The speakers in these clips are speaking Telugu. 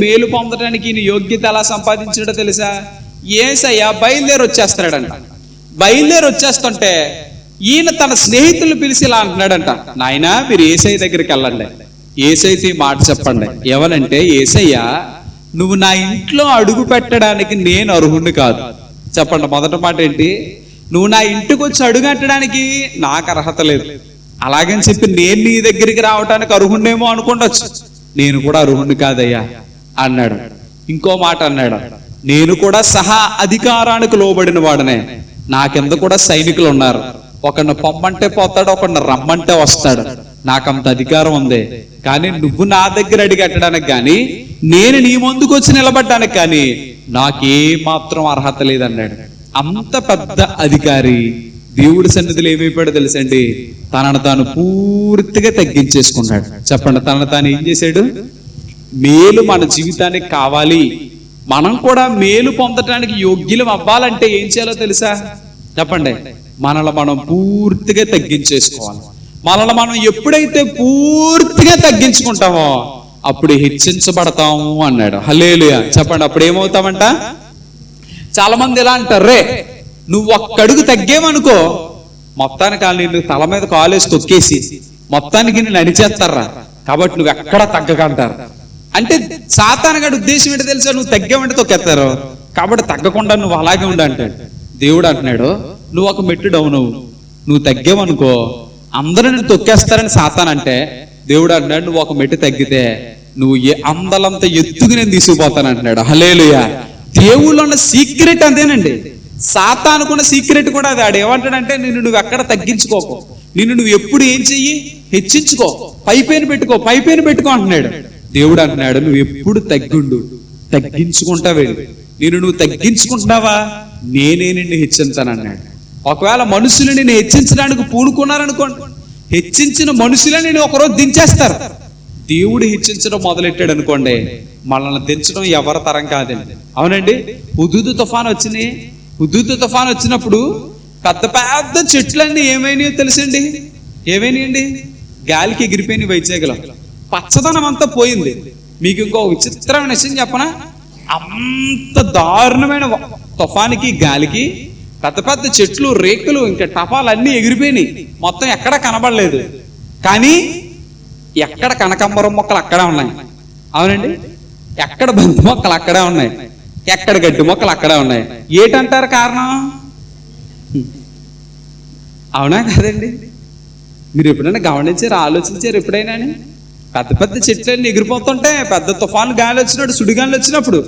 మేలు పొందడానికి ఈయన యోగ్యత ఎలా సంపాదించాడో తెలుసా? ఏసయ్య బయలుదేరి వచ్చేస్తాడంట బయలుదేరి వచ్చేస్తుంటే ఈయన తన స్నేహితులు పిలిచి ఇలా అంటున్నాడంట. నాయన మీరు ఏసై దగ్గరికి వెళ్ళండి. ఏసైతే ఈ మాట చెప్పండి. ఎవరంటే ఏసయ్య నువ్వు నా ఇంట్లో అడుగు పెట్టడానికి నేను అర్హుణ్ణి కాదు. చెప్పండి మొదటి మాట ఏంటి? నువ్వు నా ఇంటికి వచ్చి అడుగట్టడానికి నాకు అర్హత లేదు. అలాగని చెప్పి నేను నీ దగ్గరికి రావడానికి అర్హుణ్ణేమో అనుకుండొచ్చు. నేను కూడా అర్హుణ్ణి కాదయ్యా. అన్నాడు. ఇంకో మాట అన్నాడు. నేను కూడా సహా అధికారానికి లోబడిన వాడనే. నా కింద కూడా సైనికులు ఉన్నారు ఒకరిని పొమ్మంటే పోతాడు ఒకరిని రమ్మంటే వస్తాడు. నాకంత అధికారం ఉంది. కానీ నువ్వు నా దగ్గర అడిగట్టడానికి కానీ నేను నీ ముందుకు వచ్చి నిలబడ్డానికి కానీ నాకే మాత్రం అర్హత లేదన్నాడు. అంత పెద్ద అధికారి దేవుడి సన్నిధిలో ఏమైపోయాడో తెలుసండి? తనను తాను పూర్తిగా తగ్గించేసుకున్నాడు. చెప్పండి తనను తాను ఏం చేశాడు? మేలు మన జీవితానికి కావాలి. మనం కూడా మేలు పొందటానికి యోగ్యులం అవ్వాలంటే ఏం చేయాలో తెలుసా? చెప్పండి. మనల్ని మనం పూర్తిగా తగ్గించేసుకోవాలి. మనల్ని మనం ఎప్పుడైతే పూర్తిగా తగ్గించుకుంటామో అప్పుడు హెచ్చించబడతాము అన్నాడు. హలేలుయా చెప్పండి అప్పుడు ఏమవుతామంట? చాలా మంది ఎలా అంటారు? రే నువ్వు ఒక్కడుగు తగ్గేమనుకో మొత్తానికి వాళ్ళు నిన్ను తల మీద కాలేసి తొక్కేసి మొత్తానికి నిన్ను అణిచేస్తారా కాబట్టి నువ్వు ఎక్కడ తగ్గకంటారు? అంటే సాతానగాడి ఉద్దేశం ఏంటో తెలుసా? నువ్వు తగ్గామంటే తొక్కేస్తారు. కాబట్టి తగ్గకుండా నువ్వు అలాగే ఉండు అంటాడు. దేవుడు అంటున్నాడు నువ్వు ఒక మెట్టు డౌన్. అవ్వు నువ్వు తగ్గావనుకో అందరూ నేను తొక్కేస్తారని సాతాన్ అంటే దేవుడు అంటున్నాడు నువ్వు ఒక మెట్టు తగ్గితే నువ్వు ఏ అందలంత ఎత్తుకు నేను తీసుకుపోతాను అంటున్నాడు. హలేలుయా దేవుళ్ళు ఉన్న సీక్రెట్ అదేనండి సాతానుకున్న సీక్రెట్ కూడా అది. ఆడు ఏమంటాడంటే నిన్ను నువ్వు ఎక్కడ తగ్గించుకోకు. నిన్ను నువ్వు ఎప్పుడు ఏం చెయ్యి? హెచ్చించుకో. పైపైన పెట్టుకో పైపైన పెట్టుకో అంటున్నాడు. దేవుడు అన్నాడు నువ్వు ఎప్పుడు తగ్గుండు. తగ్గించుకుంటా వెళ్ళు. నేను నువ్వు తగ్గించుకుంటున్నావా? నేనే నిన్ను హెచ్చించాను అన్నాడు. ఒకవేళ మనుషులు నేను హెచ్చించడానికి పూనుకున్నారనుకోండి హెచ్చించిన మనుషులే నేను ఒకరోజు దించేస్తారు. దేవుడు హెచ్చించడం మొదలెట్టాడు అనుకోండి మనల్ని దించడం ఎవరి తరం కాదండి. అవునండి? హుదూదు తుఫాన్ వచ్చింది. హుదూదు తుఫాన్ వచ్చినప్పుడు పెద్ద పెద్ద చెట్లన్నీ ఏమైనాయో తెలుసండి? ఏమైనాయండి? గాలికి ఎగిరిపోయినాయి వైజాగ్లో. పచ్చదనం అంతా పోయింది. మీకు ఇంకో విచిత్రమైన విషయం చెప్పనా? అంత దారుణమైన తుఫానికి గాలికి పెద్ద పెద్ద చెట్లు రేకులు ఇంకా టపాలు అన్ని ఎగిరిపోయినాయి. మొత్తం ఎక్కడ కనబడలేదు. కానీ ఎక్కడ కనకంబరం మొక్కలు అక్కడే ఉన్నాయి. అవునండి? ఎక్కడ బంతి మొక్కలు అక్కడే ఉన్నాయి. ఎక్కడ గడ్డి మొక్కలు అక్కడే ఉన్నాయి. ఏటంటారు కారణం? అవునా కాదండి? మీరు ఎప్పుడైనా గమనించారు ఆలోచించారు ఎప్పుడైనా పెద్ద పెద్ద చెట్లన్నీ ఎగిరిపోతుంటే పెద్ద తుఫాన్ గాలి వచ్చినప్పుడు సుడిగాలి వచ్చినప్పుడు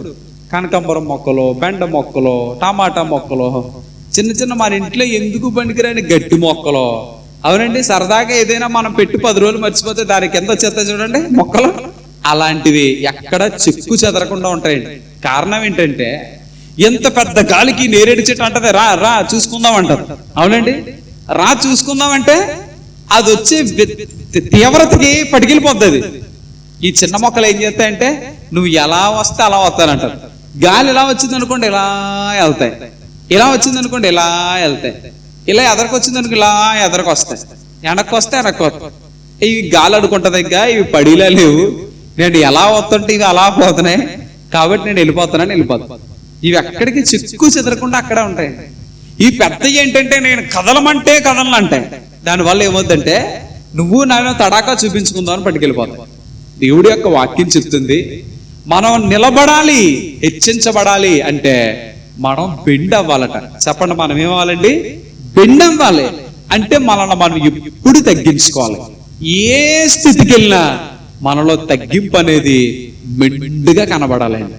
కనకాంబరం మొక్కలు బెండ మొక్కలు టమాటా మొక్కలు చిన్న చిన్న మన ఇంట్లో ఎందుకు పనికిరాని గట్టి మొక్కలు? అవునండి సరదాగా ఏదైనా మనం పెట్టి పది రోజులు మర్చిపోతే దానికి ఎంత చెత్త చూడండి మొక్కలు. అలాంటివి ఎక్కడ చెక్కు చెదరకుండా ఉంటాయండి. కారణం ఏంటంటే ఎంత పెద్ద గాలికి నేరేడు చెట్టు అంటది రా రా చూసుకుందాం అంటారు. అవునండి రా చూసుకుందాం అంటే అది వచ్చే తీవ్రతకి పడికెళ్ళిపోద్ది అది. ఈ చిన్న మొక్కలు ఏం చేస్తాయంటే నువ్వు ఎలా వస్తే అలా వస్తానంటారు గాలి ఇలా వచ్చింది అనుకోండి ఇలా వెళ్తాయి. ఇలా వచ్చింది అనుకోండి ఇలా వెళ్తాయి. ఇలా ఎదరకు వచ్చింది అనుకో ఇలా ఎదరకు వస్తాయి. వెనక్కి వస్తే వెనక్కి వస్తాయి. ఇవి గాలి అడుకుంటది ఇంకా ఇవి పడిలా లేవు. నేను ఎలా వస్తుంటే ఇవి అలా పోతున్నాయి. కాబట్టి నేను వెళ్ళిపోతున్నాను వెళ్ళిపోతాను ఇవి ఎక్కడికి చిక్కు చెదరకుండా అక్కడే ఉంటాయి ఈ పెద్ద ఏంటంటే నేను కదలమంటే కదలనంటాయి. దానివల్ల ఏమవుతుందంటే నువ్వు నాయన తడాకా చూపించుకుందాం అని పట్టుకెళ్ళిపోతావు దేవుడి యొక్క వాక్యం చెప్తుంది మనం నిలబడాలి హెచ్చించబడాలి అంటే మనం బెండ్ అవ్వాలట చెప్పండి మనం ఏమవ్వాలండి? బెండ్ అవ్వాలి అంటే మనల్ని మనం ఎప్పుడు తగ్గించుకోవాలి. ఏ స్థితికి వెళ్ళినా మనలో తగ్గింపు అనేది మెండుగా కనబడాలండి.